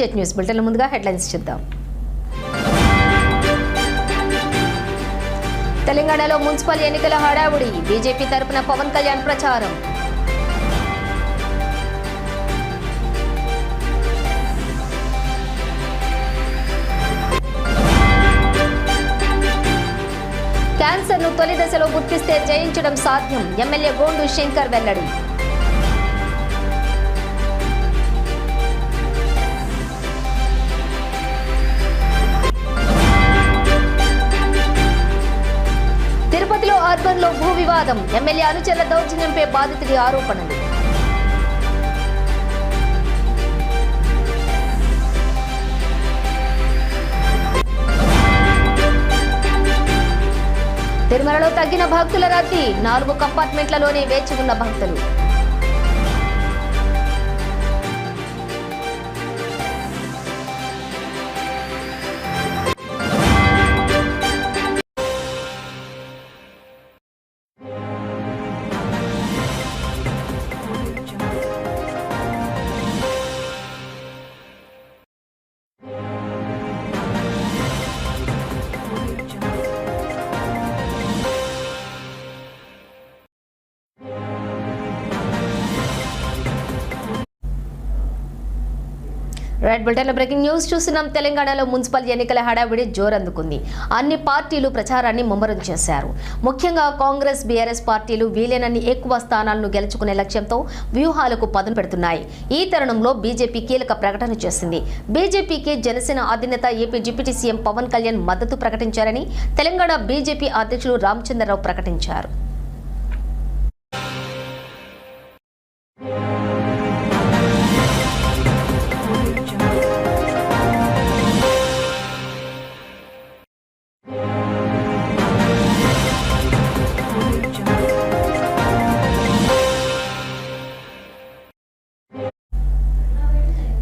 Jet news bulletin ముందుగా headlines చూద్దాం. తెలంగాణలో మున్సిపల్ ఎన్నికల హడావుడి. బీజేపీ తరపున పవన్ కళ్యాణ్ ప్రచారం. క్యాన్సర్ను తొలి దశలో గుర్తిస్తే జయించడం సాధ్యం. ఎమ్మెల్యే గోండు శంకర్ వెల్లడి. తిరుపతిలో అర్బన్లో భూ వివాదం. ఎమ్మెల్యే అనుచరుల దౌర్జన్యంపై బాధితుడి ఆరోపణలు. తిరుమలలో తగ్గిన భక్తుల రద్దీ. నాలుగు కంపార్ట్మెంట్లలోనే వేచి ఉన్న భక్తులు. బులెటిన్ బ్రేకింగ్ న్యూస్ చూస్తున్నాం. తెలంగాణలో మున్సిపల్ ఎన్నికల హడావిడి జోరందుకుంది. అన్ని పార్టీలు ప్రచారాన్ని ముమ్మరం చేశారు. ముఖ్యంగా కాంగ్రెస్ బీఆర్ఎస్ పార్టీలు వీలైనన్ని ఎక్కువ స్థానాలను గెలుచుకునే లక్ష్యంతో వ్యూహాలకు పదును పెడుతున్నాయి. ఈ తరుణంలో బీజేపీ కీలక ప్రకటన చేసింది. బీజేపీకి జనసేన అధినేత AP deputy CM Pawan Kalyan మద్దతు ప్రకటించారని తెలంగాణ బీజేపీ అధ్యక్షులు రామచంద్రరావు ప్రకటించారు.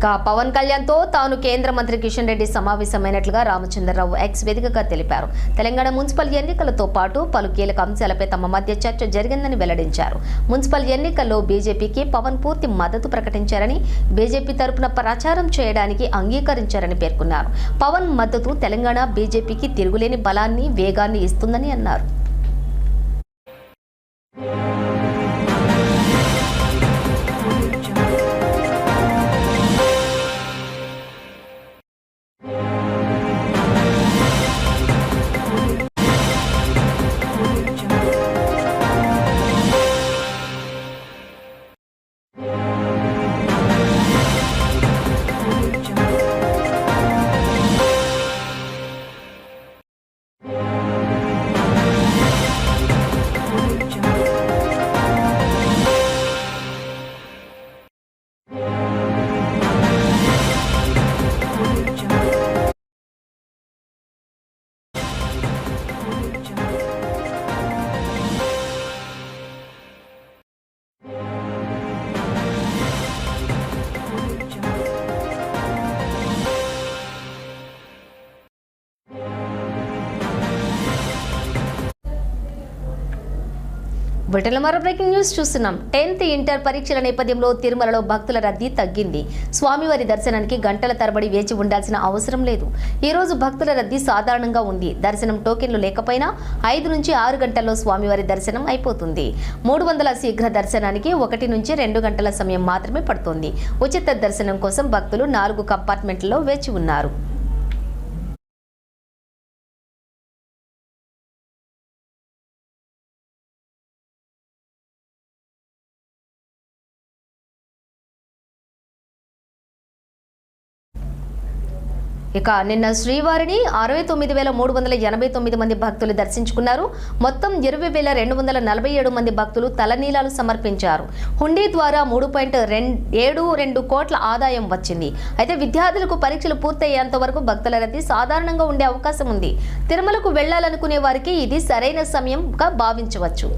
ఇక పవన్ కళ్యాణ్తో తాను కేంద్ర మంత్రి కిషన్ రెడ్డి సమావేశమైనట్లుగా రామచంద్రరావు ఎక్స్ వేదికగా తెలిపారు. తెలంగాణ మున్సిపల్ ఎన్నికలతో పాటు పలు కీలక అంశాలపై తమ మధ్య చర్చ జరిగిందని వెల్లడించారు. మున్సిపల్ ఎన్నికల్లో బీజేపీకి పవన్ పూర్తి మద్దతు ప్రకటించారని బీజేపీ తరపున ప్రచారం చేయడానికి అంగీకరించారని పేర్కొన్నారు. పవన్ మద్దతు తెలంగాణ బీజేపీకి తిరుగులేని బలాన్ని వేగాన్ని ఇస్తుందని అన్నారు. బ్రిటన్లో మరో బ్రేకింగ్ న్యూస్ చూస్తున్నాం. టెన్త్ ఇంటర్ పరీక్షల నేపథ్యంలో తిరుమలలో భక్తుల రద్దీ తగ్గింది. స్వామివారి దర్శనానికి గంటల తరబడి వేచి ఉండాల్సిన అవసరం లేదు. ఈ రోజు భక్తుల రద్దీ సాధారణంగా ఉంది. దర్శనం టోకెన్లు లేకపోయినా ఐదు నుంచి ఆరు గంటల్లో స్వామివారి దర్శనం అయిపోతుంది. మూడు వందల శీఘ్ర దర్శనానికి ఒకటి నుంచి రెండు గంటల సమయం మాత్రమే పడుతుంది. ఉచిత దర్శనం కోసం భక్తులు నాలుగు కంపార్ట్మెంట్లలో వేచి ఉన్నారు. ఇక నిన్న శ్రీవారిని అరవై తొమ్మిది వేల మూడు వందల ఎనభై తొమ్మిది మంది భక్తులు దర్శించుకున్నారు. మొత్తం ఇరవై వేల రెండు వందల నలభై ఏడు మంది భక్తులు తలనీలాలు సమర్పించారు. హుండీ ద్వారా మూడు పాయింట్ ఏడు రెండు కోట్ల ఆదాయం వచ్చింది. అయితే విద్యార్థులకు పరీక్షలు పూర్తయ్యేంత వరకు భక్తుల రద్దీ సాధారణంగా ఉండే అవకాశం ఉంది. తిరుమలకు వెళ్ళాలనుకునే వారికి ఇది సరైన సమయంగా భావించవచ్చు.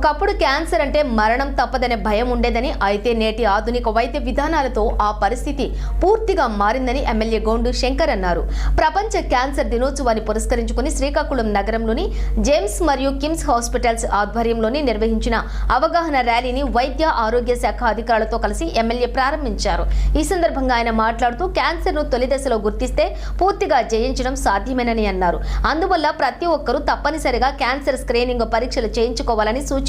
ఒకప్పుడు క్యాన్సర్ అంటే మరణం తప్పదనే భయం ఉండేదని అయితే నేటి ఆధునిక వైద్య విధానాలతో ఆ పరిస్థితి పూర్తిగా మారిందని ఎమ్మెల్యే గోండు శంకర్ అన్నారు. ప్రపంచ క్యాన్సర్ దినోత్సవాన్ని పురస్కరించుకుని శ్రీకాకుళం నగరంలోని జేమ్స్ మరియు కిమ్స్ హాస్పిటల్స్ ఆధ్వర్యంలోని నిర్వహించిన అవగాహన ర్యాలీని వైద్య ఆరోగ్య శాఖ అధికారులతో కలిసి ఎమ్మెల్యే ప్రారంభించారు. ఈ సందర్భంగా ఆయన మాట్లాడుతూ క్యాన్సర్ను తొలి దశలో గుర్తిస్తే పూర్తిగా జయించడం సాధ్యమేనని అన్నారు. అందువల్ల ప్రతి ఒక్కరూ తప్పనిసరిగా క్యాన్సర్ స్క్రీనింగ్ పరీక్షలు చేయించుకోవాలని సూచించారు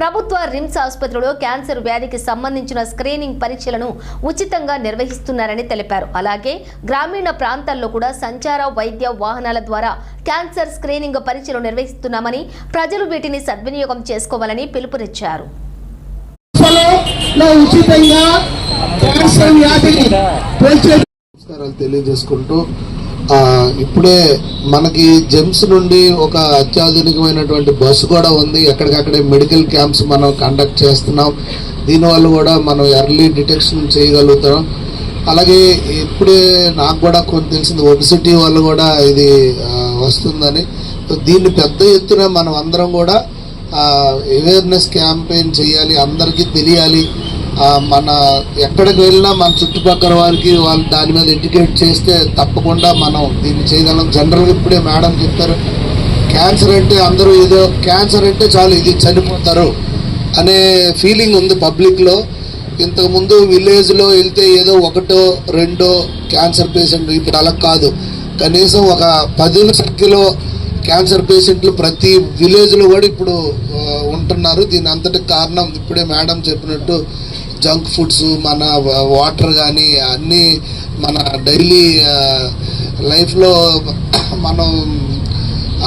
ప్రభుత్వ రిమ్స్ ఆసుపత్రిలో క్యాన్సర్ వ్యాధికి సంబంధించిన స్క్రీనింగ్ పరీక్షలను ఉచితంగా నిర్వహిస్తున్నారని తెలిపారు. అలాగే గ్రామీణ ప్రాంతాల్లో కూడా సంచార వైద్య వాహనాల ద్వారా క్యాన్సర్ స్క్రీనింగ్ పరీక్షలు నిర్వహిస్తున్నామని ప్రజలు వీటిని సద్వినియోగం చేసుకోవాలని పిలుపునిచ్చారు. తెలియజేసుకుంటూ ఇప్పుడే మనకి జెమ్స్ నుండి ఒక అత్యాధునికమైనటువంటి బస్సు కూడా ఉంది. ఎక్కడికక్కడే మెడికల్ క్యాంప్స్ మనం కండక్ట్ చేస్తున్నాం. దీనివల్ల కూడా మనం ఎర్లీ డిటెక్షన్ చేయగలుగుతాం. అలాగే ఇప్పుడే నాకు కూడా కొంత తెలిసింది ఒబిసిటీ వల్ల కూడా ఇది వస్తుందని. దీన్ని పెద్ద ఎత్తున మనం అందరం కూడా అవేర్నెస్ క్యాంపెయిన్ చేయాలి అందరికీ తెలియాలి. మన ఎక్కడికి వెళ్ళినా మన చుట్టుపక్కల వారికి వాళ్ళు దాని మీద ఎడ్యుకేట్ చేస్తే తప్పకుండా మనం దీన్ని చేయగలం. జనరల్గా ఇప్పుడే మేడం చెప్తారు క్యాన్సర్ అంటే అందరూ ఏదో క్యాన్సర్ అంటే చాలు ఇది చనిపోతారు అనే ఫీలింగ్ ఉంది పబ్లిక్లో ఇంతకుముందు విలేజ్లో వెళ్తే ఏదో ఒకటో రెండో క్యాన్సర్ పేషెంట్ ఇప్పుడు అలా కాదు. కనీసం ఒక పదుల సంఖ్యలో క్యాన్సర్ పేషెంట్లు ప్రతి విలేజ్లో కూడా ఇప్పుడు ఉంటున్నారు. దీని అంతటి కారణం ఇప్పుడే మేడం చెప్పినట్టు జంక్ ఫుడ్స్ మన వాటర్ కానీ అన్నీ మన డైలీ లైఫ్లో మనం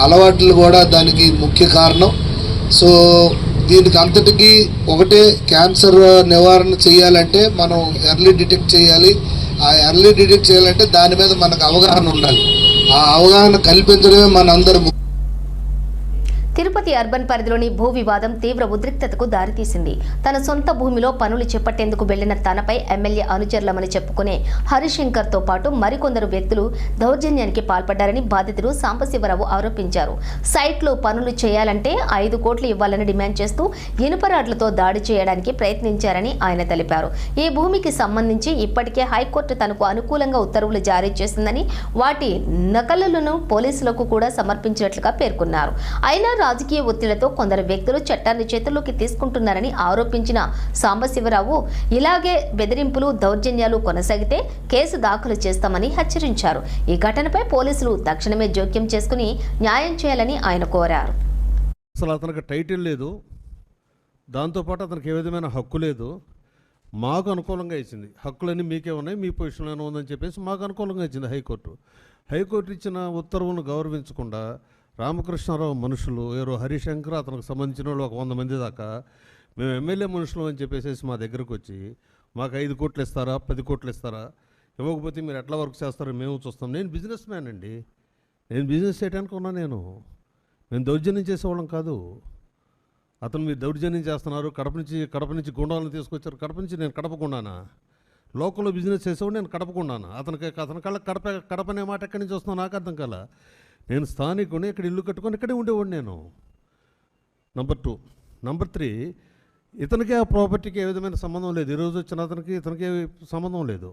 అలవాట్లు కూడా దానికి ముఖ్య కారణం. సో దీనికి అంతటికి ఒకటే క్యాన్సర్ నివారణ చేయాలంటే మనం ఎర్లీ డిటెక్ట్ చేయాలి. ఆ ఎర్లీ డిటెక్ట్ చేయాలంటే దాని మీద మనకు అవగాహన ఉండాలి. ఆ అవగాహన కల్పించడమే మనందరం తిరుపతి అర్బన్ పరిధిలోని భూ వివాదం తీవ్ర ఉద్రిక్తతకు దారితీసింది. తన సొంత భూమిలో పనులు చేపట్టేందుకు వెళ్ళిన తనపై ఎమ్మెల్యే అనుచరులమని చెప్పుకునే హరిశంకర్తో పాటు మరికొందరు వ్యక్తులు దౌర్జన్యానికి పాల్పడ్డారని బాధితులు సాంబశివరావు ఆరోపించారు. సైట్లో పనులు చేయాలంటే ఐదు కోట్లు ఇవ్వాలని డిమాండ్ చేస్తూ ఇనుపరాడ్లతో దాడి చేయడానికి ప్రయత్నించారని ఆయన తెలిపారు. ఈ భూమికి సంబంధించి ఇప్పటికే హైకోర్టు తనకు అనుకూలంగా ఉత్తర్వులు జారీ చేసిందని వాటి నకలులను పోలీసులకు కూడా సమర్పించినట్లుగా పేర్కొన్నారు. అయినా రాజకీయ ఒత్తిళ్ళతో కొందరు వ్యక్తులు చట్టాన్ని చేతుల్లోకి తీసుకుంటున్నారని ఆరోపించిన సాంబశివరావు ఇలాగే బెదిరింపులు దౌర్జన్యాలు కొనసాగితే కేసు దాఖలు చేస్తామని హెచ్చరించారు. ఈ ఘటనపై పోలీసులు తక్షణమే జోక్యం చేసుకుని న్యాయం చేయాలని ఆయన కోరారు. అసలు అతనికి టైటిల్ లేదు. దాంతోపాటు అతనికి ఏ విధమైన హక్కు లేదు. మాకు అనుకూలంగా ఇచ్చింది. హక్కులన్నీ మీకే ఉన్నాయి మీ పొజిషన్లోనే ఉందని చెప్పేసి మాకు అనుకూలంగా ఇచ్చింది హైకోర్టు. హైకోర్టు ఇచ్చిన ఉత్తర్వులను గౌరవించకుండా రామకృష్ణారావు మనుషులు ఎవరో హరిశంకర్ అతనికి సంబంధించిన వాళ్ళు ఒక వంద మంది దాకా. మేము ఎమ్మెల్యే మనుషులు అని చెప్పేసి మా దగ్గరకు వచ్చి మాకు ఐదు కోట్లు ఇస్తారా పది కోట్లు ఇస్తారా ఇవ్వకపోతే మీరు ఎట్లా వర్క్ చేస్తారో మేము చూస్తాం. నేను బిజినెస్ మ్యాన్ అండి. నేను బిజినెస్ చేయడానికి ఉన్నా నేను. మేము దౌర్జన్యం చేసేవాళ్ళం కాదు. అతను మీరు దౌర్జన్యం చేస్తున్నారు కడప నుంచి కడప నుంచి గుండాలను తీసుకొచ్చారు. కడప నుంచి నేను కడపకుండానా? లోకల్లో బిజినెస్ చేసేవాడు నేను కడపకుండానా? అతనికి అతని కళ్ళ కడప కడప అనే మాట ఎక్కడి నుంచి వస్తున్నా నాకు అర్థం కాల. నేను స్థానికుని ఇక్కడ ఇల్లు కట్టుకొని ఇక్కడే ఉండేవాడు నేను. నంబర్ టూ నంబర్ త్రీ ఇతనికి ఆ ప్రాపర్టీకి ఏ విధమైన సంబంధం లేదు. ఈరోజు వచ్చిన అతనికి ఇతనికి ఏ సంబంధం లేదు.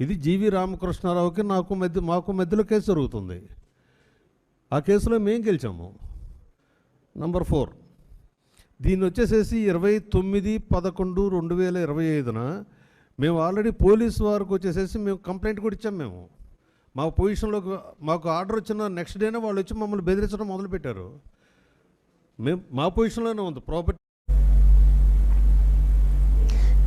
ఇది జీవి రామకృష్ణారావుకి నాకు మధ్య మాకు మధ్యలో కేసు జరుగుతుంది. ఆ కేసులో మేము గెలిచాము. నంబర్ ఫోర్ దీన్ని వచ్చేసేసి ఇరవై తొమ్మిది పదకొండు రెండు వేల ఇరవై ఐదున మేము ఆల్రెడీ పోలీస్ వారికి వచ్చేసేసి మేము కంప్లైంట్ కూడా ఇచ్చాం మేము. మా పొజిషన్లోకి మాకు ఆర్డర్ వచ్చిన నెక్స్ట్ డేనే వాళ్ళు వచ్చి మమ్మల్ని బెదిరించడం మొదలుపెట్టారు. మేము మా పొజిషన్లోనే ఉంది. ప్రాపర్టీ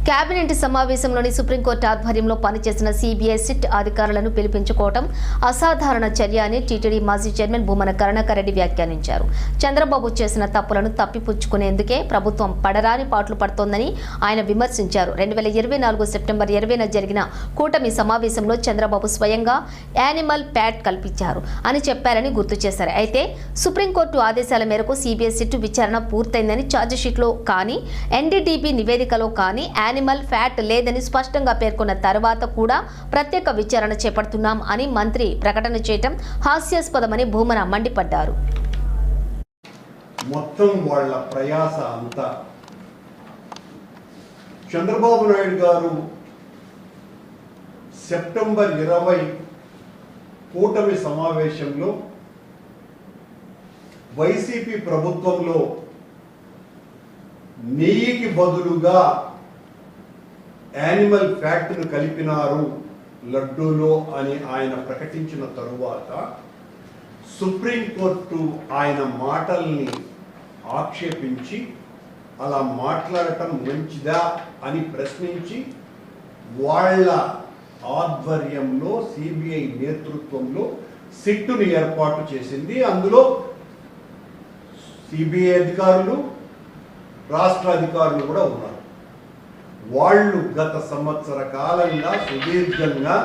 కేబినెట్ సమావేశంలోని సుప్రీంకోర్టు ఆధ్వర్యంలో పనిచేసిన సిబిఐ సిట్ అధికారులను పిలిపించుకోవడం అసాధారణ చర్య అని టీటీడీ మాజీ చైర్మన్ భూమన కరుణాకర్ రెడ్డి వ్యాఖ్యానించారు. చంద్రబాబు చేసిన తప్పులను తప్పిపుచ్చుకునేందుకే ప్రభుత్వం పడరాని పాటలు పడుతోందని ఆయన విమర్శించారు. రెండు వేల ఇరవై నాలుగు సెప్టెంబర్ ఇరవైన జరిగిన కూటమి సమావేశంలో చంద్రబాబు స్వయంగా యానిమల్ ప్యాట్ కల్పించారు అని చెప్పారని గుర్తు చేశారు. అయితే సుప్రీంకోర్టు ఆదేశాల మేరకు సిబిఐ సిట్ విచారణ పూర్తయిందని ఛార్జిషీట్లో కానీ ఎన్డీడీబీ నివేదికలో కానీ యానిమల్ ఫ్యాట్ లేదని స్పష్టంగా పేర్కొన్న తర్వాత కూడా ప్రత్యేక విచారణ చేపడుతున్నాం అని మంత్రి ప్రకటన చేయటం హాస్యాస్పదమని భూమన మండిపడ్డారు. మొత్తం వాళ్ళ ప్రయాస అంతా. చంద్రబాబు నాయుడు గారు సెప్టెంబర్ ఇరవై కూటమి సమావేశంలో వైసీపీ ప్రభుత్వంలో నెయ్యికి బదులుగా యానిమల్ ఫ్యాక్ట్ను కలిపినారు లడ్డూలో అని ఆయన ప్రకటించిన తరువాత సుప్రీంకోర్టు ఆయన మాటల్ని ఆక్షేపించి అలా మాట్లాడటం మంచిదా అని ప్రశ్నించి వాళ్ళ ఆధ్వర్యంలో సిబిఐ నేతృత్వంలో సిట్టుని ఏర్పాటు చేసింది. అందులో సిబిఐ అధికారులు రాష్ట్ర అధికారులు కూడా ఉన్నారు. వాళ్ళు గత సంవత్సర కాలంగా సుదీర్ఘంగా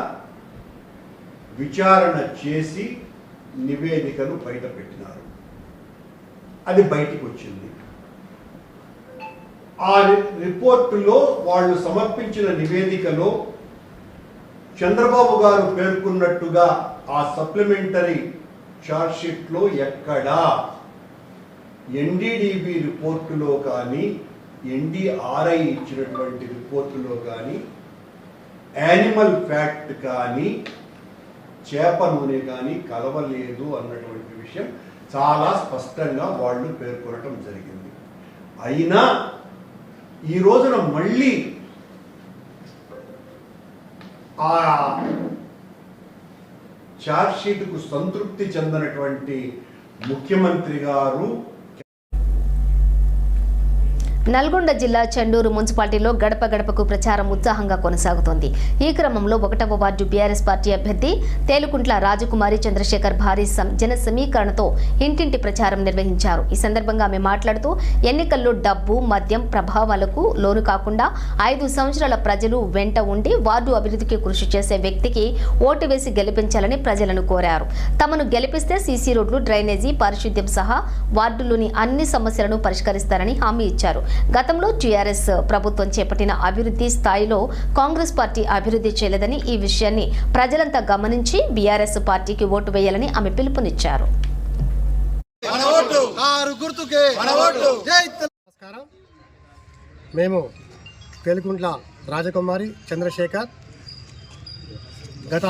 విచారణ చేసి నివేదికను బయటపెట్టినారు. అది బయటికి వచ్చింది. ఆ రిపోర్టులో వాళ్ళు సమర్పించిన నివేదికలో చంద్రబాబు గారు పేర్కొన్నట్టుగా ఆ సప్లిమెంటరీ ఛార్జ్షీట్లో ఎక్కడా ఎన్డీడీబీ రిపోర్టులో కానీ ఎన్డీఆర్ఐ ఇచ్చినటువంటి రిపోర్టులో కానీ యానిమల్ ఫ్యాక్ట్ కానీ చేప నూనె కానీ కలవలేదు అన్నటువంటి విషయం చాలా స్పష్టంగా వాళ్ళు పేర్కొనటం జరిగింది. అయినా ఈ రోజున మళ్ళీ ఆ ఛార్జ్షీట్కు సంతృప్తి చెందినటువంటి ముఖ్యమంత్రి గారు నల్గొండ జిల్లా చండూరు మున్సిపాలిటీలో గడప గడపకు ప్రచారం ఉత్సాహంగా కొనసాగుతోంది. ఈ క్రమంలో ఒకటవ వార్డు బీఆర్ఎస్ పార్టీ అభ్యర్థి తేలుకుంట్ల రాజకుమారి చంద్రశేఖర్ భారీ సం- జన సమీకరణతో ఇంటింటి ప్రచారం నిర్వహించారు. ఈ సందర్భంగా ఆమె మాట్లాడుతూ ఎన్నికల్లో డబ్బు మద్యం ప్రభావాలకు లోను కాకుండా ఐదు సంవత్సరాల ప్రజలు వెంట ఉండి వార్డు అభివృద్ధికి కృషి చేసే వ్యక్తికి ఓటు వేసి గెలిపించాలని ప్రజలను కోరారు. తమను గెలిపిస్తే సీసీ రోడ్లు డ్రైనేజీ పారిశుద్ధ్యం సహా వార్డులోని అన్ని సమస్యలను పరిష్కరిస్తారని హామీ ఇచ్చారు. గతంలో టీఆర్ఎస్ ప్రభుత్వం చేపట్టిన అభివృద్ధి స్థాయిలో కాంగ్రెస్ పార్టీ అభివృద్ధి చేయలేదని ఈ విషయాన్ని ప్రజలంతా గమనించి బీఆర్ఎస్ పార్టీకి ఓటు వేయాలని ఆమె పిలుపునిచ్చారు. నమస్కారం. మేము పేలుకుంట్ల రాజకుమారి చంద్రశేఖర్ గత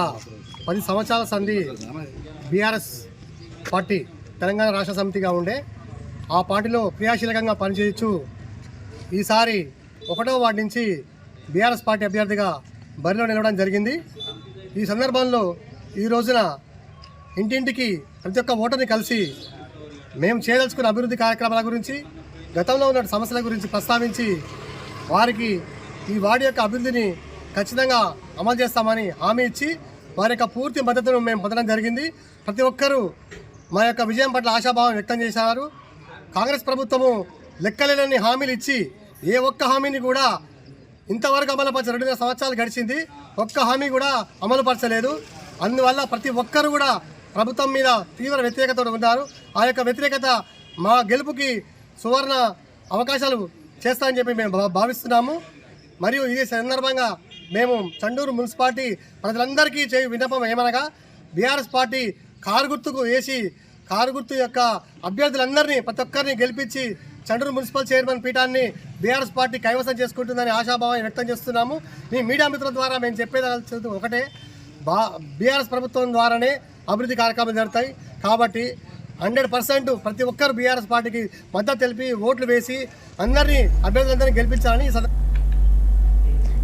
పది సంవత్సరాల సంధి బీఆర్ఎస్ పార్టీ తెలంగాణ రాష్ట్ర సమితిగా ఉండే ఆ పార్టీలో క్రియాశీలకంగా పనిచేయచ్చు ఈసారి ఒకటో వార్డు నుంచి బీఆర్ఎస్ పార్టీ అభ్యర్థిగా బరిలో నిలవడం జరిగింది. ఈ సందర్భంలో ఈ రోజున ఇంటింటికి ప్రతి ఒక్క ఓటర్ని కలిసి మేము చేయదలుచుకున్న అభివృద్ధి కార్యక్రమాల గురించి గతంలో ఉన్న సమస్యల గురించి ప్రస్తావించి వారికి ఈ వార్డు యొక్క అభివృద్ధిని ఖచ్చితంగా అమలు చేస్తామని హామీ ఇచ్చి వారి యొక్క పూర్తి మద్దతును మేము పొందడం జరిగింది. ప్రతి ఒక్కరూ మా యొక్క విజయం పట్ల ఆశాభావం వ్యక్తం చేశారు. కాంగ్రెస్ ప్రభుత్వము లెక్కలేనన్ని హామీలు ఇచ్చి ఏ ఒక్క హామీని కూడా ఇంతవరకు అమలుపరచ రెండున్నర సంవత్సరాలు గడిచింది. ఒక్క హామీ కూడా అమలుపరచలేదు. అందువల్ల ప్రతి ఒక్కరు కూడా ప్రభుత్వం మీద తీవ్ర వ్యతిరేకత ఉన్నారు. ఆ యొక్క వ్యతిరేకత మా గెలుపుకి సువర్ణ అవకాశాలు చేస్తామని చెప్పి మేము భా- భావిస్తున్నాము. మరియు ఈ సందర్భంగా మేము చండూరు మున్సిపాలిటీ ప్రజలందరికీ చేయ విన్నపం ఏమనగా బీఆర్ఎస్ పార్టీ కారు గుర్తుకు వేసి కారు గుర్తు యొక్క అభ్యర్థులందరినీ ప్రతి ఒక్కరిని గెలిపించి చండ్రూరు మున్సిపల్ చైర్మన్ పీఠాన్ని బీఆర్ఎస్ పార్టీ కైవసం చేసుకుంటుందని ఆశాభావం వ్యక్తం చేస్తున్నాము. మీ మీడియా మిత్రుల ద్వారా మేము చెప్పేది ఒకటే. బా బీఆర్ఎస్ ప్రభుత్వం ద్వారానే అభివృద్ధి కార్యక్రమాలు జరుగుతాయి. కాబట్టి హండ్రెడ్ పర్సెంట్ ప్రతి ఒక్కరు బీఆర్ఎస్ పార్టీకి మద్దతు తెలిపి ఓట్లు వేసి అందరినీ అభ్యర్థులందరినీ గెలిపించాలని ఈ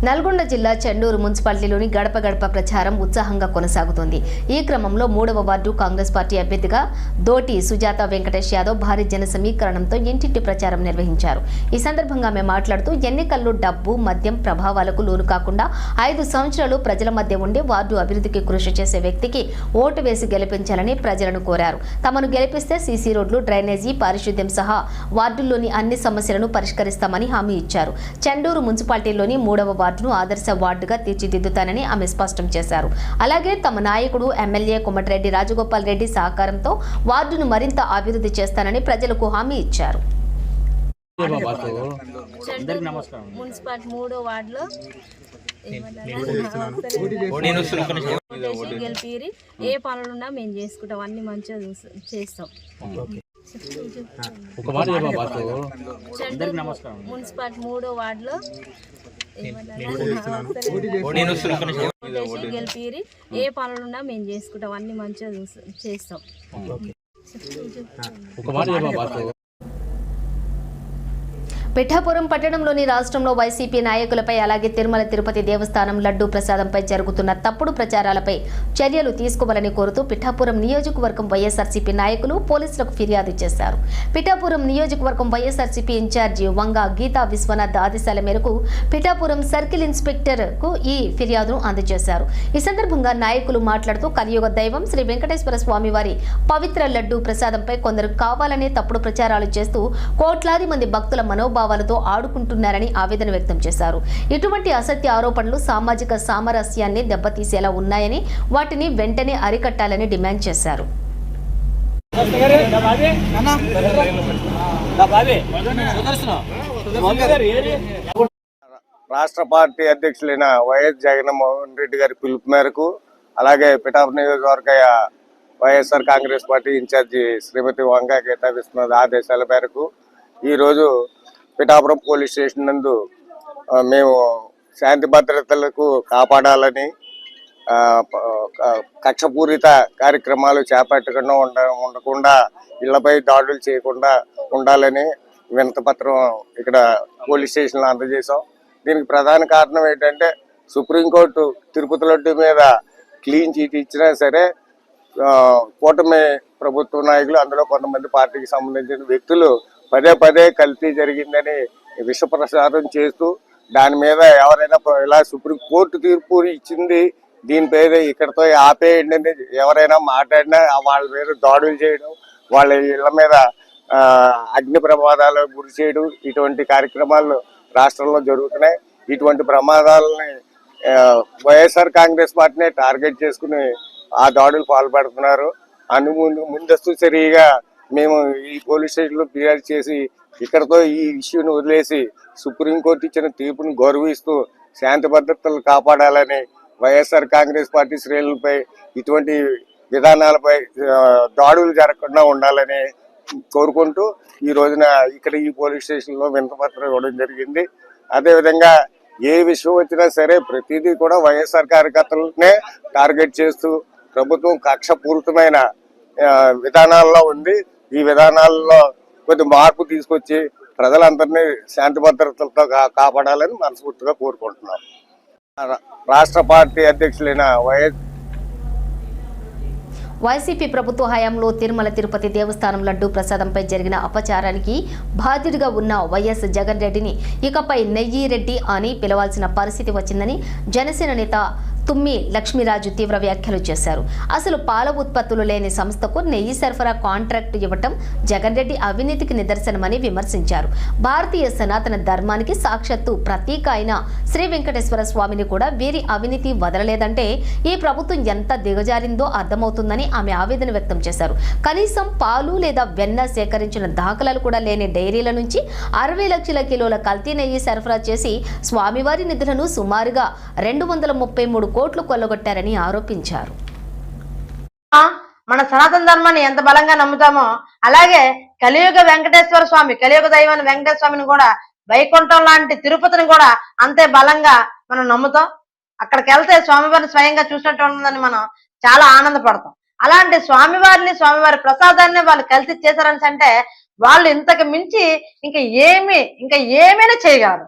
నల్గొండ జిల్లా చెండూరు మున్సిపాలిటీలోని గడప గడప ప్రచారం ఉత్సాహంగా కొనసాగుతోంది. ఈ క్రమంలో మూడవ వార్డు కాంగ్రెస్ పార్టీ అభ్యర్థిగా దోటి సుజాత వెంకటేష్ యాదవ్ భారీ జన సమీకరణంతో ఇంటింటి ప్రచారం నిర్వహించారు. ఈ సందర్భంగా ఆమె మాట్లాడుతూ ఎన్నికల్లో డబ్బు మద్యం ప్రభావాలకు లోను కాకుండా ఐదు సంవత్సరాలు ప్రజల మధ్య ఉండి వార్డు అభివృద్ధికి కృషి చేసే వ్యక్తికి ఓటు వేసి గెలిపించాలని ప్రజలను కోరారు. తమను గెలిపిస్తే సీసీ రోడ్లు డ్రైనేజీ పారిశుద్ధ్యం సహా వార్డుల్లోని అన్ని సమస్యలను పరిష్కరిస్తామని హామీ ఇచ్చారు. చెండూరు మున్సిపాలిటీలోని మూడవ వార్డు వార్డును ఆదర్శ వార్డుగా తీర్చిదిద్దుతానని ఆమె స్పష్టం చేశారు. అలాగే తమ నాయకుడు ఎమ్మెల్యే కోమటిరెడ్డి రాజగోపాల్ రెడ్డి సహకారంతో వార్డును మరింత అభివృద్ధి చేస్తానని ప్రజలకు హామీ ఇచ్చారు. మున్సిపాలిటీ మూడో వార్డులో గెలిపిరి. ఏ పనులున్నా మేము చేసుకుంటాం. అన్ని మంచిగా చూసి చేస్తాం. మున్సిపాలిటీ మూడో వార్డులో గెలిపిరి ఏ పనులున్నా మేము చేసుకుంటాం అన్ని మంచిగా చూసి చేస్తాం ఒక మాట చెప్పా బాసు పిఠాపురం పట్టణంలోని రాష్ట్రంలో వైసీపీ నాయకులపై అలాగే తిరుమల తిరుపతి దేవస్థానం లడ్డూ ప్రసాదంపై జరుగుతున్న తప్పుడు ప్రచారాలపై చర్యలు తీసుకోవాలని కోరుతూ పిఠాపురం నియోజకవర్గం వైఎస్ఆర్సీపీ నాయకులు పోలీసులకు ఫిర్యాదు చేశారు. పిఠాపురం నియోజకవర్గం వైఎస్ఆర్సీపీ ఇన్ఛార్జి వంగ గీతా విశ్వనాథ్ ఆదేశాల మేరకు పిఠాపురం సర్కిల్ ఇన్స్పెక్టర్కు ఈ ఫిర్యాదును అందజేశారు. ఈ సందర్భంగా నాయకులు మాట్లాడుతూ కలియుగ దైవం శ్రీ వెంకటేశ్వర స్వామి వారి పవిత్ర లడ్డూ ప్రసాదంపై కొందరు కావాలనే తప్పుడు ప్రచారాలు చేస్తూ కోట్లాది మంది భక్తుల మనోభావాలతో ఆడుకుంటున్నారని ఆవేదన వ్యక్తం చేశారు. ఇటువంటి అసత్య ఆరోపణలు సామాజిక సామరస్యాన్ని దెబ్బతీసేలా ఉన్నాయని వాటిని వెంటనే అరికట్టాలని డిమాండ్ చేశారు. రాష్ట్ర పార్టీ అధ్యక్షులైన వైఎస్ జగన్మోహన్ రెడ్డి గారి పిలుపు మేరకు అలాగే పిఠాపు నియోజకవర్గ YSR Congress party incharge Shrimati Vanga Geetha Vishwanath ఆదేశాల మేరకు ఈరోజు పిఠాపురం పోలీస్ స్టేషన్ నందు మేము శాంతి భద్రతలకు కాపాడాలని కక్షపూరిత కార్యక్రమాలు చేపట్టకుండా ఉండ ఉండకుండా ఇళ్ళపై దాడులు చేయకుండా ఉండాలని వినతపత్రం ఇక్కడ పోలీస్ స్టేషన్లో అందజేశాం. దీనికి ప్రధాన కారణం ఏంటంటే సుప్రీంకోర్టు తిరుపతి లడ్డు మీద క్లీన్ చీట్ ఇచ్చినా సరే కూటమి ప్రభుత్వ నాయకులు అందులో కొంతమంది పార్టీకి సంబంధించిన వ్యక్తులు పదే పదే కల్తీ జరిగిందని విషప్రసారం చేస్తూ దాని మీద ఎవరైనా ఇలా సుప్రీం కోర్టు తీర్పు ఇచ్చింది దీని పేద ఇక్కడతో ఆపేయండి అని ఎవరైనా మాట్లాడినా వాళ్ళ మీద దాడులు చేయడం వాళ్ళ ఇళ్ళ మీద అగ్ని ప్రమాదాలకు గురి చేయడం ఇటువంటి కార్యక్రమాలు రాష్ట్రంలో జరుగుతున్నాయి. ఇటువంటి ప్రమాదాలని వైఎస్ఆర్ కాంగ్రెస్ పార్టీని టార్గెట్ చేసుకుని ఆ దాడులు పాల్పడుతున్నారు. అను ముందు ముందస్తు చర్యగా మేము ఈ పోలీస్ స్టేషన్లో ఫిర్యాదు చేసి ఇక్కడతో ఈ ఇష్యూని వదిలేసి సుప్రీంకోర్టు ఇచ్చిన తీర్పును గౌరవిస్తూ శాంతి భద్రతలు కాపాడాలని వైఎస్ఆర్ కాంగ్రెస్ పార్టీ శ్రేణులపై ఇటువంటి విధానాలపై దాడులు జరగకుండా ఉండాలని కోరుకుంటూ ఈ రోజున ఇక్కడ ఈ పోలీస్ స్టేషన్లో వినతపత్రం ఇవ్వడం జరిగింది. అదేవిధంగా ఏ విషయం వచ్చినా సరే ప్రతిదీ కూడా వైఎస్ఆర్ కార్యకర్తలనే టార్గెట్ చేస్తూ ప్రభుత్వం కక్షపూరితమైన విధానాల్లో ఉంది. ఈ విధానాల్లో కొద్ది మార్పు తీసుకొచ్చి ప్రజలందరినీ శాంతి భద్రతలతో కాపాడాలని మనస్ఫూర్తిగా కోరుకుంటున్నాం. రాష్ట్ర పార్టీ అధ్యక్షులైన వైఎస్ వైసీపీ ప్రభుత్వ హయాంలో తిరుమల తిరుపతి దేవస్థానం లడ్డూ ప్రసాదంపై జరిగిన అపచారానికి బాధ్యుడిగా ఉన్న వైఎస్ జగన్ రెడ్డిని ఇకపై నెయ్యి రెడ్డి అని పిలవాల్సిన పరిస్థితి వచ్చిందని జనసేన నేత తుమ్మి లక్ష్మీరాజు తీవ్ర వ్యాఖ్యలు చేశారు. అసలు పాల ఉత్పత్తులు లేని సంస్థకు నెయ్యి సరఫరా కాంట్రాక్టు ఇవ్వటం జగన్ రెడ్డి అవినీతికి నిదర్శనమని విమర్శించారు. భారతీయ సనాతన ధర్మానికి సాక్షాత్తు ప్రతీక అయిన శ్రీ వెంకటేశ్వర స్వామిని కూడా వీరి అవినీతి వదలలేదంటే ఈ ప్రభుత్వం ఎంత దిగజారిందో అర్థమవుతుందని ఆమె ఆవేదన వ్యక్తం చేశారు. కనీసం పాలు లేదా వెన్న సేకరించిన దాఖలాలు కూడా లేని డైరీల నుంచి అరవై లక్షల కిలోల కల్తీ నెయ్యి సరఫరా చేసి స్వామివారి నిధులను సుమారుగా రెండు వందల ముప్పై మూడు కోట్లు కొల్లగొట్టారని ఆరోపించారు. మన సనాతన ధర్మాన్ని ఎంత బలంగా నమ్ముతామో అలాగే కలియుగ వెంకటేశ్వర స్వామి కలియుగ దైవాన్ని వెంకటేశ్వర స్వామిని కూడా వైకుంఠం లాంటి తిరుపతిని కూడా అంతే బలంగా మనం నమ్ముతాం. అక్కడికి వెళ్తే స్వామివారిని స్వయంగా చూసినట్టు ఉన్నదని మనం చాలా ఆనందపడతాం. అలాంటి స్వామివారిని స్వామివారి ప్రసాదాన్ని వాళ్ళు కలిసి చేశారని అంటే వాళ్ళు ఇంతకు మించి ఇంకా ఏమి ఇంకా ఏమైనా చేయగలరు.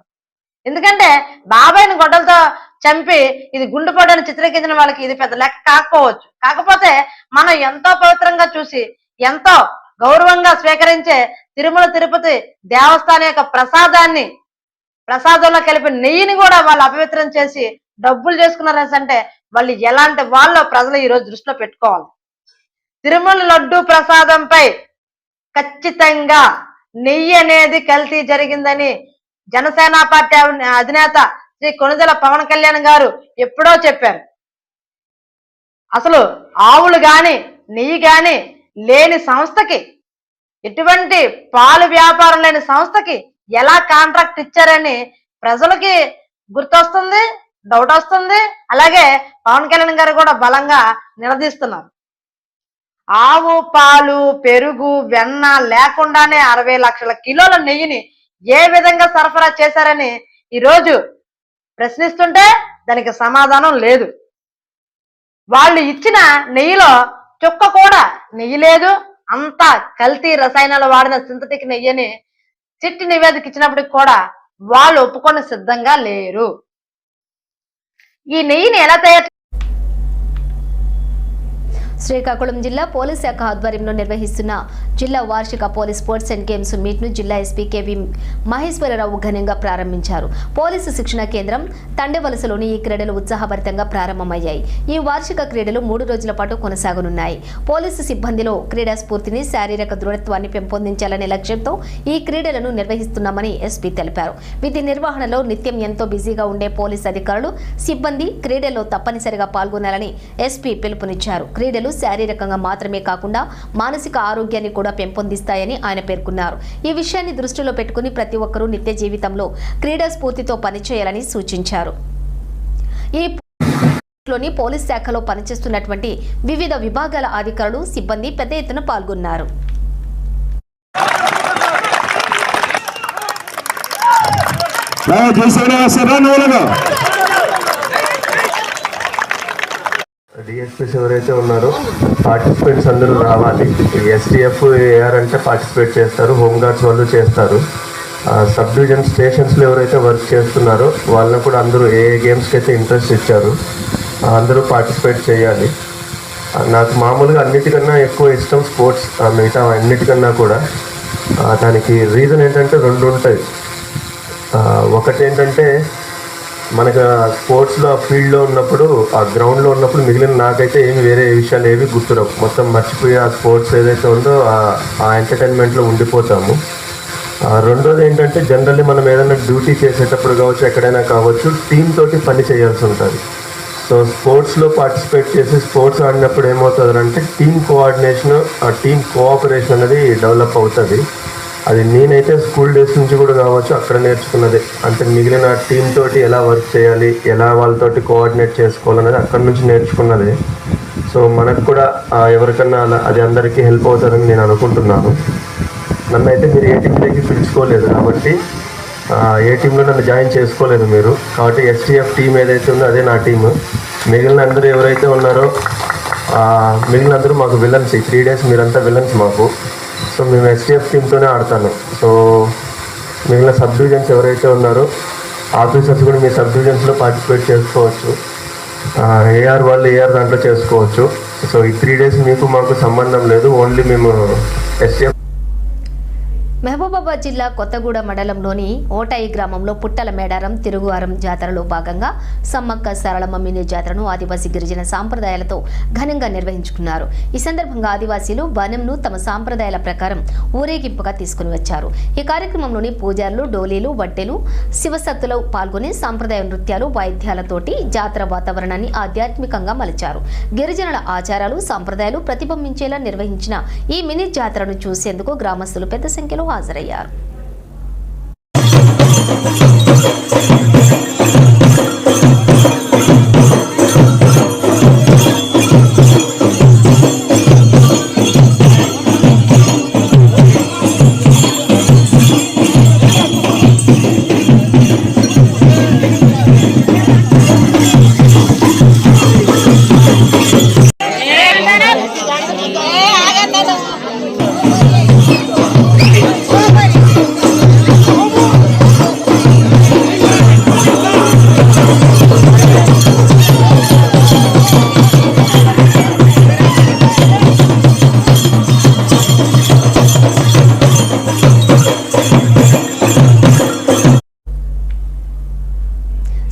ఎందుకంటే బాబాయ్ని గొడ్డలతో చంపి ఇది గుండెపోటని చిత్రీకరించిన వాళ్ళకి ఇది పెద్ద లెక్క కాకపోవచ్చు. కాకపోతే మనం ఎంతో పవిత్రంగా చూసి ఎంతో గౌరవంగా స్వీకరించే తిరుమల తిరుపతి దేవస్థానం యొక్క ప్రసాదాన్ని ప్రసాదంలో కలిపి నెయ్యిని కూడా వాళ్ళు అపవిత్రం చేసి డబ్బులు చేసుకున్నారు అంటే వాళ్ళు ఎలాంటి వాళ్ళు ప్రజలు ఈ రోజు దృష్టిలో పెట్టుకోవాలి. తిరుమల లడ్డు ప్రసాదంపై ఖచ్చితంగా నెయ్యి అనేది కల్తీ జరిగిందని జనసేన పార్టీ అధినేత శ్రీ కొనుదల పవన్ కళ్యాణ్ గారు ఎప్పుడో చెప్పారు. అసలు ఆవులు గాని నెయ్యి గాని లేని సంస్థకి ఎటువంటి పాలు వ్యాపారం లేని సంస్థకి ఎలా కాంట్రాక్ట్ ఇచ్చారని ప్రజలకి గుర్తొస్తుంది డౌట్ వస్తుంది. అలాగే పవన్ కళ్యాణ్ గారు కూడా బలంగా నిలదీస్తున్నారు. ఆవు పాలు పెరుగు వెన్న లేకుండానే అరవై లక్షల కిలోల నెయ్యిని ఏ విధంగా సరఫరా చేశారని ఈరోజు ప్రశ్నిస్తుంటే దానికి సమాధానం లేదు. వాళ్ళు ఇచ్చిన నెయ్యిలో చుక్క కూడా నెయ్యి లేదు. అంతా కల్తీ రసాయనాలు వాడిన సింథటిక్ నెయ్యని చిట్టి నివేదిక ఇచ్చినప్పటికి కూడా వాళ్ళు ఒప్పుకొని సిద్ధంగా లేరు. ఈ నెయ్యిని ఎలా తయారు శ్రీకాకుళం జిల్లా పోలీస్ శాఖ ఆధ్వర్యంలో నిర్వహిస్తున్న జిల్లా వార్షిక పోలీస్ స్పోర్ట్స్ అండ్ గేమ్స్ మీట్ను జిల్లా ఎస్పీ కేవి మహేశ్వరరావు ఘనంగా ప్రారంభించారు. పోలీసు శిక్షణ కేంద్రం తండెవలసలోని ఈ క్రీడలు ఉత్సాహభరితంగా ప్రారంభమయ్యాయి. ఈ వార్షిక క్రీడలు మూడు రోజుల పాటు కొనసాగనున్నాయి. పోలీసు సిబ్బందిలో క్రీడా స్ఫూర్తిని శారీరక దృఢత్వాన్ని పెంపొందించాలనే లక్ష్యంతో ఈ క్రీడలను నిర్వహిస్తున్నామని ఎస్పీ తెలిపారు. విధి నిర్వహణలో నిత్యం ఎంతో బిజీగా ఉండే పోలీస్ అధికారులు సిబ్బంది క్రీడల్లో తప్పనిసరిగా పాల్గొనాలని ఎస్పీ పిలుపునిచ్చారు. క్రీడలు శారీరకంగా మాత్రమే కాకుండా మానసిక ఆరోగ్యాన్ని కూడా పెంపొందిస్తాయని ఆయన పేర్కొన్నారు. ఈ విషయాన్ని దృష్టిలో పెట్టుకుని ప్రతి ఒక్కరూ నిత్య జీవితంలో క్రీడా స్ఫూర్తితో పనిచేయాలని సూచించారు. ఈ లోని పోలీస్ శాఖలో పనిచేస్తున్నటువంటి వివిధ విభాగాల అధికారులు సిబ్బంది పెద్ద ఎత్తున పాల్గొన్నారు. డిఎస్పీస్ ఎవరైతే ఉన్నారో పార్టిసిపెంట్స్ అందరూ రావాలి. ఎస్డిఎఫ్ ఏఆర్ అంటే పార్టిసిపేట్ చేస్తారు హోంగార్డ్స్ వాళ్ళు చేస్తారు. సబ్ డివిజన్ స్టేషన్స్లో ఎవరైతే వర్క్ చేస్తున్నారో వాళ్ళని కూడా అందరూ ఏ గేమ్స్కి అయితే ఇంట్రెస్ట్ ఇచ్చారు అందరూ పార్టిసిపేట్ చేయాలి. నాకు మామూలుగా అన్నిటికన్నా ఎక్కువ ఇష్టం స్పోర్ట్స్ మిగతా అన్నిటికన్నా కూడా. దానికి రీజన్ ఏంటంటే రెండు ఉంటాయి. ఒకటి ఏంటంటే మనకు స్పోర్ట్స్లో ఆ ఫీల్డ్లో ఉన్నప్పుడు ఆ గ్రౌండ్లో ఉన్నప్పుడు మిగిలిన నాకైతే ఏమి వేరే విషయాలు ఏవి గుర్తురావు. మొత్తం మర్చిపోయి ఆ స్పోర్ట్స్ ఏదైతే ఉందో ఆ- ఎంటర్టైన్మెంట్లో ఉండిపోతాము. రెండోది ఏంటంటే జనరల్లీ మనం ఏదైనా డ్యూటీ చేసేటప్పుడు కావచ్చు ఎక్కడైనా కావచ్చు టీమ్ తోటి పని చేయాల్సి ఉంటుంది. సో స్పోర్ట్స్లో పార్టిసిపేట్ చేసి స్పోర్ట్స్ ఆడినప్పుడు ఏమవుతుంది అంటే టీమ్ కోఆర్డినేషన్ ఆ టీమ్ కోఆపరేషన్ అనేది డెవలప్ అవుతుంది. అది నేనైతే స్కూల్ డేస్ నుంచి కూడా కావచ్చు అక్కడ నేర్చుకున్నదే. అంటే మిగిలిన టీమ్ తోటి ఎలా వర్క్ చేయాలి ఎలా వాళ్ళతోటి కోఆర్డినేట్ చేసుకోవాలనేది అక్కడ నుంచి నేర్చుకున్నదే. సో మనకు కూడా ఎవరికన్నా అలా అది అందరికీ హెల్ప్ అవుతుందని నేను అనుకుంటున్నాను. నన్ను అయితే మీరు ఏ టీంలోకి పిలుచుకోలేదు కాబట్టి ఏ టీంలో నన్ను జాయిన్ చేసుకోలేదు మీరు. కాబట్టి ఎస్టీఎఫ్ టీం ఏదైతే ఉందో అదే నా టీం మిగిలిన అందరూ ఎవరైతే ఉన్నారో మిగిలిన అందరూ మాకు విలన్స్ ఈ త్రీ డేస్ మీరంతా విలన్స్ మాకు. సో మేము ఎస్టీఎఫ్ టీంతోనే ఆడతాను. సో మిగిలిన సబ్ డివిజన్స్ ఎవరైతే ఉన్నారో ఆఫీసర్స్ కూడా మీ సబ్ డివిజన్స్లో పార్టిసిపేట్ చేసుకోవచ్చు. ఏఆర్ వాళ్ళు ఏఆర్ దాంట్లో చేసుకోవచ్చు. సో ఈ త్రీ డేస్ మీకు మాకు సంబంధం లేదు. ఓన్లీ మేము ఎస్టీఎఫ్ మహబూబాబాద్ జిల్లా కొత్తగూడ మండలంలోని ఓటాయి గ్రామంలో పుట్టల మేడారం తిరుగువారం జాతరలో భాగంగా సమ్మక్క సరళమ్మ మినీ జాతరను ఆదివాసీ గిరిజన సాంప్రదాయాలతో ఘనంగా నిర్వహించుకున్నారు. ఈ సందర్భంగా ఆదివాసీలు వనంను తమ సాంప్రదాయాల ప్రకారం ఊరేగింపుగా తీసుకుని వచ్చారు. ఈ కార్యక్రమంలోని పూజారులు డోలీలు వట్టెలు శివసత్తులో పాల్గొని సాంప్రదాయ నృత్యాలు వాయిద్యాలతోటి జాతర వాతావరణాన్ని ఆధ్యాత్మికంగా మలిచారు. గిరిజనుల ఆచారాలు సాంప్రదాయాలు ప్రతిబింబించేలా నిర్వహించిన ఈ మినీ జాతరను చూసేందుకు గ్రామస్తులు పెద్ద సంఖ్యలో హాజరయ్యారు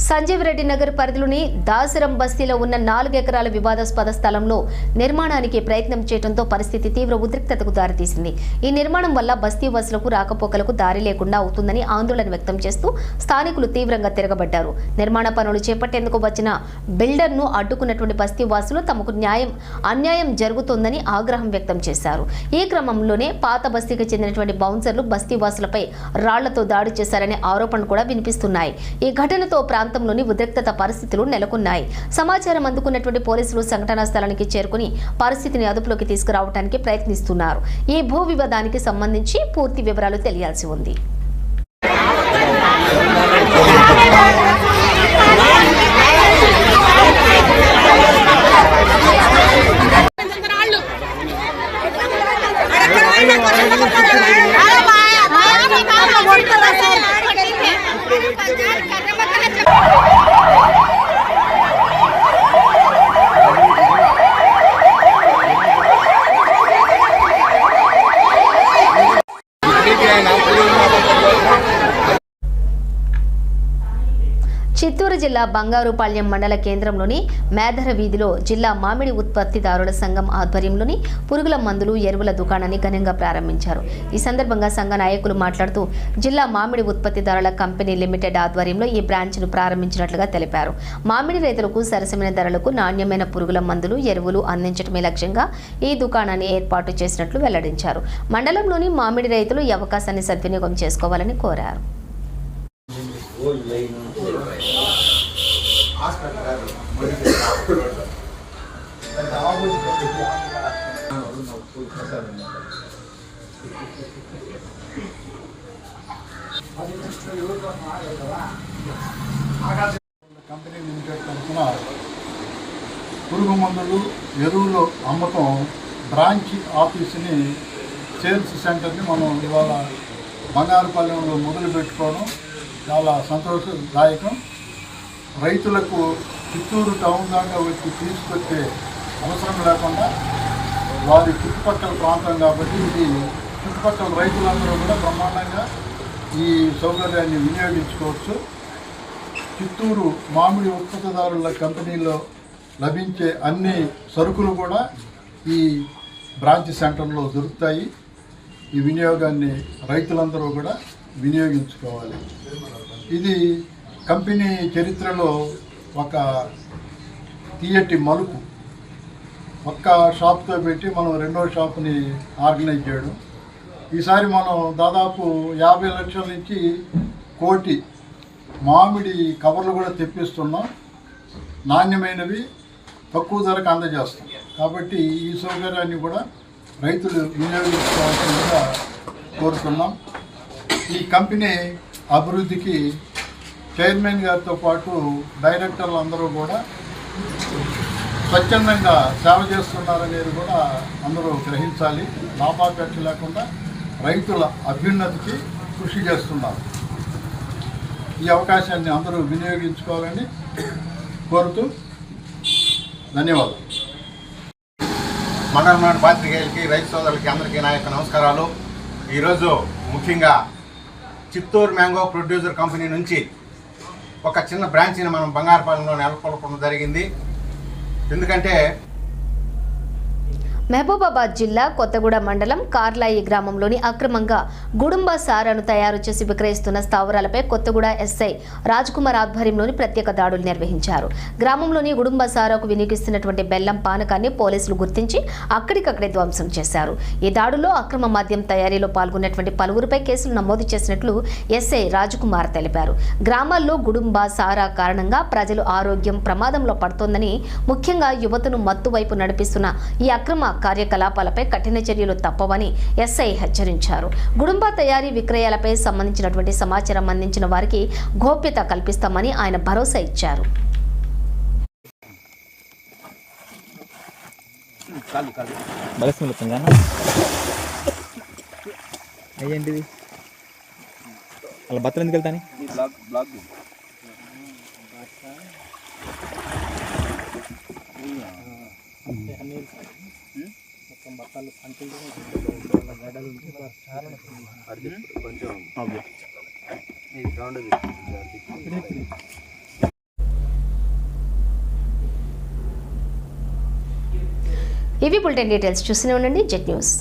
సంజీవ్ రెడ్డి నగర్ పరిధిలోని దాసరం బస్తీలో ఉన్న నాలుగు ఎకరాల వివాదాస్పద స్థలంలో నిర్మాణానికి ప్రయత్నం చేయడంతో పరిస్థితి తీవ్ర ఉద్రిక్తతకు దారితీసింది. ఈ నిర్మాణం వల్ల బస్తీ వాసులకు రాకపోకలకు దారి లేకుండా అవుతుందని ఆందోళన వ్యక్తం చేస్తూ స్థానికులు తీవ్రంగా తిరగబడ్డారు. నిర్మాణ పనులు చేపట్టేందుకు వచ్చిన బిల్డర్ను అడ్డుకున్నటువంటి బస్తీ వాసులు తమకు న్యాయం అన్యాయం జరుగుతోందని ఆగ్రహం వ్యక్తం చేశారు. ఈ క్రమంలోనే పాత బస్తీకి చెందినటువంటి బౌన్సర్లు బస్తీ వాసులపై రాళ్ళతో దాడి చేశారనే ఆరోపణలు కూడా వినిపిస్తున్నాయి. ఈ ఘటనతో ప్రాంతంలోని ఉద్రిక్తత పరిస్థితులు నెలకొన్నాయి. సమాచారం అందుకున్నటువంటి పోలీసులు సంఘటనా స్థలానికి చేరుకుని పరిస్థితిని అదుపులోకి తీసుకురావడానికి ప్రయత్నిస్తున్నారు. ఈ భూ వివాదానికి సంబంధించి పూర్తి వివరాలు తెలియాల్సి ఉంది. జిల్లా బంగారుపాళ్యం మండల కేంద్రంలోని మేధర వీధిలో జిల్లా మామిడి ఉత్పత్తిదారుల సంఘం ఆధ్వర్యంలోని పురుగుల మందులు ఎరువుల దుకాణాన్ని ఘనంగా ప్రారంభించారు. ఈ సందర్భంగా సంఘ నాయకులు మాట్లాడుతూ జిల్లా మామిడి ఉత్పత్తిదారుల కంపెనీ లిమిటెడ్ ఆధ్వర్యంలో ఈ బ్రాంచ్ను ప్రారంభించినట్లుగా తెలిపారు. మామిడి రైతులకు సరసమైన ధరలకు నాణ్యమైన పురుగుల మందులు ఎరువులు అందించడమే లక్ష్యంగా ఈ దుకాణాన్ని ఏర్పాటు చేసినట్లు వెల్లడించారు. మండలంలోని మామిడి రైతులు ఈ అవకాశాన్ని సద్వినియోగం చేసుకోవాలని కోరారు. కంపెనీ లిమిటెడ్ తరఫున పురుగు మందులు ఎరువులు అమ్మకం బ్రాంచ్ ఆఫీస్ని సేల్స్ సెంటర్ని మనం ఇవాళ బంగారుపాలెంలో మొదలు పెట్టుకోవడం చాలా సంతోషదాయకం. రైతులకు చిత్తూరు టౌన్ దాకా వచ్చి తీసుకొచ్చే అవసరం లేకుండా వారి చుట్టుపక్కల ప్రాంతం కాబట్టి ఇది చుట్టుపక్కల రైతులందరూ కూడా బ్రహ్మాండంగా ఈ సౌకర్యాన్ని వినియోగించుకోవచ్చు. చిత్తూరు మామిడి ఉత్పత్తిదారుల కంపెనీలో లభించే అన్ని సరుకులు కూడా ఈ బ్రాంచ్ సెంటర్లో దొరుకుతాయి. ఈ వినియోగాన్ని రైతులందరూ కూడా వినియోగించుకోవాలి. ఇది కంపెనీ చరిత్రలో ఒక తీయటి మలుపు. ఒక్క షాప్తో పెట్టి మనం రెండో షాప్ని ఆర్గనైజ్ చేయడం. ఈసారి మనం దాదాపు యాభై లక్షల నుంచి కోటి మామిడి కవర్లు కూడా తెప్పిస్తున్నాం. నాణ్యమైనవి తక్కువ ధరకు అందజేస్తాం. కాబట్టి ఈ సౌకర్యాన్ని కూడా రైతులు వినియోగించుకోవాల్సిందిగా కోరుతున్నాం. ఈ కంపెనీ అభివృద్ధికి చైర్మన్ గారితో పాటు డైరెక్టర్లు అందరూ కూడా స్వచ్ఛందంగా సేవ చేస్తున్నారనేది కూడా అందరూ గ్రహించాలి. లాభాపేక్ష లేకుండా రైతుల అభ్యున్నతికి కృషి చేస్తున్నారు. ఈ అవకాశాన్ని అందరూ వినియోగించుకోవాలని కోరుతూ ధన్యవాదాలు. మండలమైన పాత్రికేయులకి రైతు సోదరులకి అందరికీ నా యొక్క నమస్కారాలు. ఈరోజు ముఖ్యంగా చిత్తూరు మ్యాంగో ప్రొడ్యూసర్ కంపెనీ నుంచి ఒక చిన్న బ్రాంచ్ని మనం బంగారపాలెంలో నెలకొల్పడం జరిగింది. ఎందుకంటే మహబూబాబాద్ జిల్లా కొత్తగూడ మండలం కార్లాయి గ్రామంలోని అక్రమంగా గుడుంబ సారాను తయారు చేసి విక్రయిస్తున్న స్థావరాలపై కొత్తగూడ ఎస్ఐ కుమార్ ఆధ్వర్యంలోని ప్రత్యేక దాడులు నిర్వహించారు. గ్రామంలోని గుడుంబ సారాకు వినియోగిస్తున్నటువంటి బెల్లం పానకాన్ని పోలీసులు గుర్తించి అక్కడికక్కడే ధ్వంసం చేశారు. ఈ దాడులో అక్రమ మద్యం తయారీలో పాల్గొన్నటువంటి పలువురిపై కేసులు నమోదు చేసినట్లు ఎస్ఐ కుమార్ తెలిపారు. గ్రామాల్లో గుడుంబ సారా కారణంగా ప్రజలు ఆరోగ్యం ప్రమాదంలో పడుతోందని ముఖ్యంగా యువతను మత్తు వైపు నడిపిస్తున్న ఈ అక్రమ కార్యకలాపాలపై కఠిన చర్యలు తప్పవని ఎస్ఐ హెచ్చరించారు. గుడుంబ తయారీ విక్రయాలపై సంబంధించినటువంటి సమాచారం అందించిన వారికి గోప్యత కల్పిస్తామని ఆయన భరోసా ఇచ్చారు. అయ్యేంటిది ఎందుకు వెళ్తాని ఇవి బులెటిన్ డీటెయిల్స్ చూస్తూనే ఉండండి జెట్ న్యూస్.